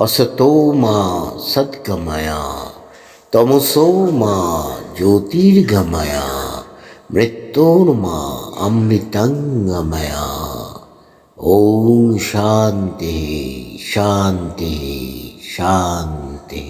অসতো মা সৎগময়া তমসো মা জ্যোতির্গময়া মৃত্যুর্মা অমৃতঙ্গময়া ওম শান্তি শান্তি শান্তি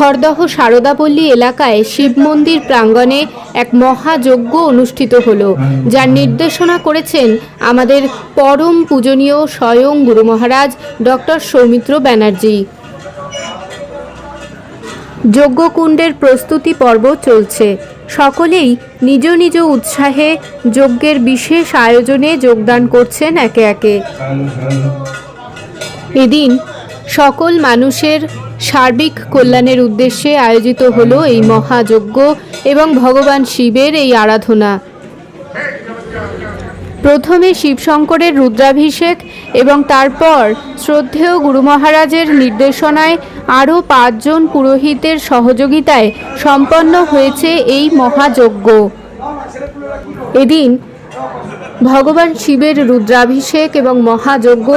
খড়দহ সারদাপল্লী এলাকায় শিব মন্দির প্রাঙ্গণে এক মহাযজ্ঞ অনুষ্ঠিত হলো, যার নির্দেশনা করেছেন আমাদের পরম পূজনীয় স্বয়ং গুরু মহারাজ ডক্টর সৌমিত্র ব্যানার্জি। যজ্ঞকুণ্ডের প্রস্তুতি পর্ব চলছে। সকলেই নিজ নিজ উৎসাহে যজ্ঞের বিশেষ আয়োজনে যোগদান করছেন একে একে। এদিন সকল মানুষের সার্বিক কল্যাণের উদ্দেশ্যে আয়োজিত হলো এই মহাযজ্ঞ এবং ভগবান শিবের এই আরাধনা। প্রথমে শিবশঙ্করের রুদ্রাভিষেক এবং তারপর শ্রদ্ধেয় গুরু মহারাজের নির্দেশনায় আরও পাঁচজন পুরোহিতের সহযোগিতায় সম্পন্ন হয়েছে এই মহাযজ্ঞ। এদিন ভগবান শিবের রুদ্রাভিষেক এবং মহাযজ্ঞ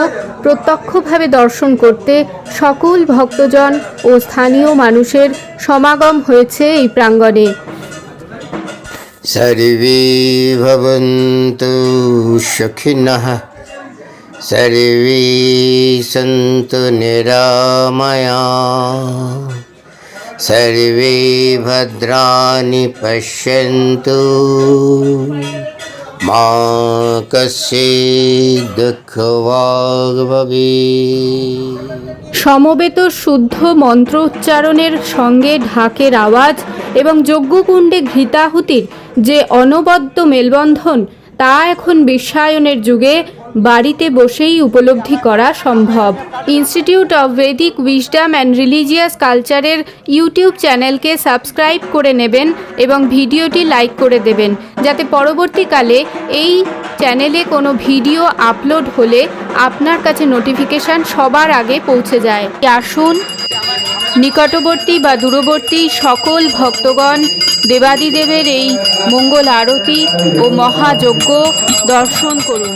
প্রত্যক্ষভাবে দর্শন করতে সকল ভক্তজন ও স্থানীয় মানুষের সমাগম হয়েছে এই প্রাঙ্গণে। সর্বে ভবন্তু সখিনঃ, সর্বে সন্তু নিরাময়া, সর্বে পশ্যন্তু। সমবেত শুদ্ধ মন্ত্র উচ্চারণের সঙ্গে ঢাকের আওয়াজ এবং যজ্ঞকুণ্ডে ঘৃতাহুতির যে অনবদ্য মেলবন্ধন, তা এখন বিশ্বায়নের যুগে বাড়িতে বসেই উপলব্ধি করা সম্ভব। Institute of Vedic wisdom and religious কালচারের ইউটিউব চ্যানেলকে সাবস্ক্রাইব করে নেবেন এবং ভিডিওটি লাইক করে দেবেন, যাতে পরবর্তীকালে এই চ্যানেলে কোনো ভিডিও আপলোড হলে আপনার কাছে নোটিফিকেশান সবার আগে পৌঁছে যায়। আসুন, নিকটবর্তী বা দূরবর্তী সকল ভক্তগণ, দেবাদিদেবের এই মঙ্গল আরতি ও মহাযজ্ঞ দর্শন করুন।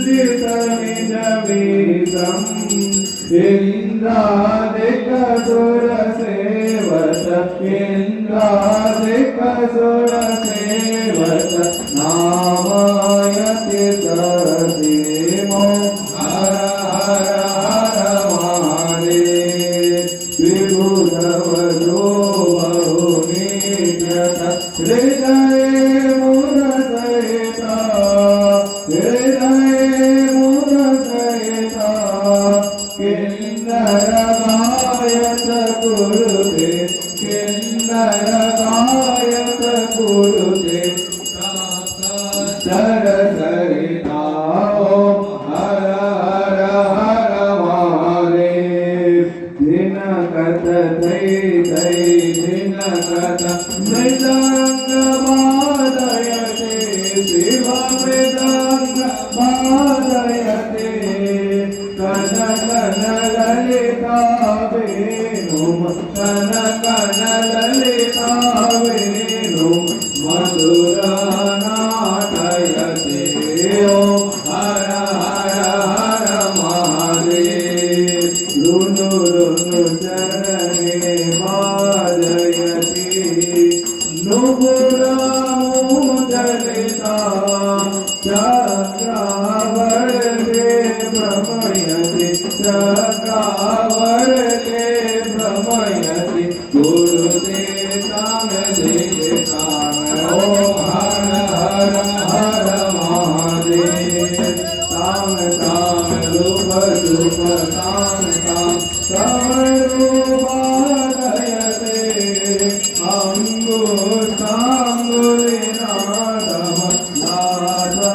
सुरेति सारामणि रचिता तन्मन्ते हरनिकटे तन्मन्ते हरनिकटे गौरी मुदसहिता हर हर हर महादेव श्रीरजयति भूतारञ्जितनिजमीतं शिवरञ्जितनिजमीतम् इन्द्रादिकसुरसेवत इन्द्रादिकसुरसेवत नामायति तदेमो हर हर हर Yeah.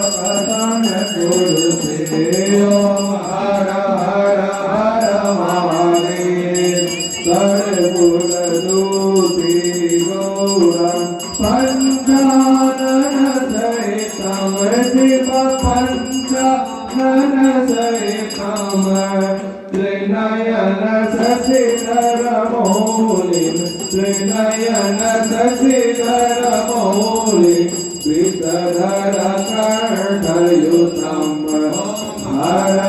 नाथकथन कुरुते ॐ हर हर हर महादेव सर्वकुलदूती गौरं पञ्चानन सहितं शिव पञ्चानन सहितं त्रिनयन शशिधर मौलिं त्रिनयन शशिधर मौलिं विषधर कर्णयुतं हर हर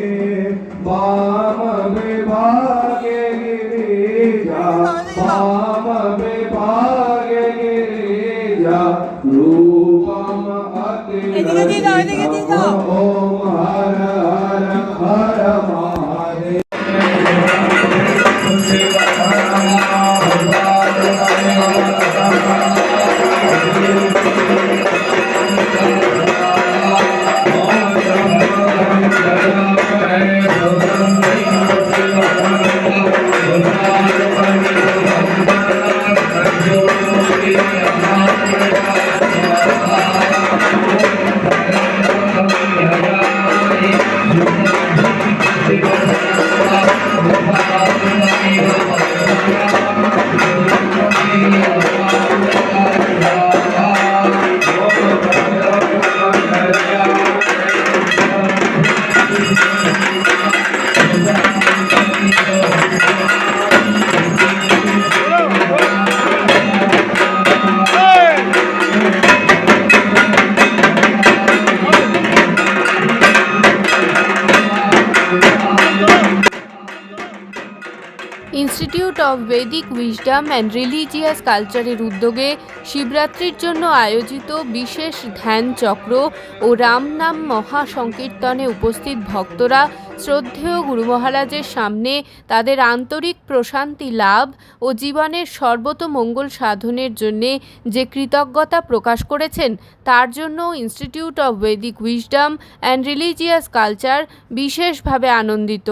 এদিকে দিয়ে দাও, এদিকে দিয়ে দাও। institute of Vedic wisdom and religious কালচারের উদ্যোগে শিবরাত্রির জন্য আয়োজিত বিশেষ ধ্যান চক্র ও রাম নাম মহা সংকীর্তনে উপস্থিত ভক্তরা শ্রদ্ধেয় গুরু মহারাজের সামনে তাদের আন্তরিক প্রশান্তি লাভ ও জীবনের সর্বতমঙ্গল সাধনের জন্যে যে কৃতজ্ঞতা প্রকাশ করেছেন, তার জন্য institute of Vedic wisdom and religious culture বিশেষভাবে আনন্দিত।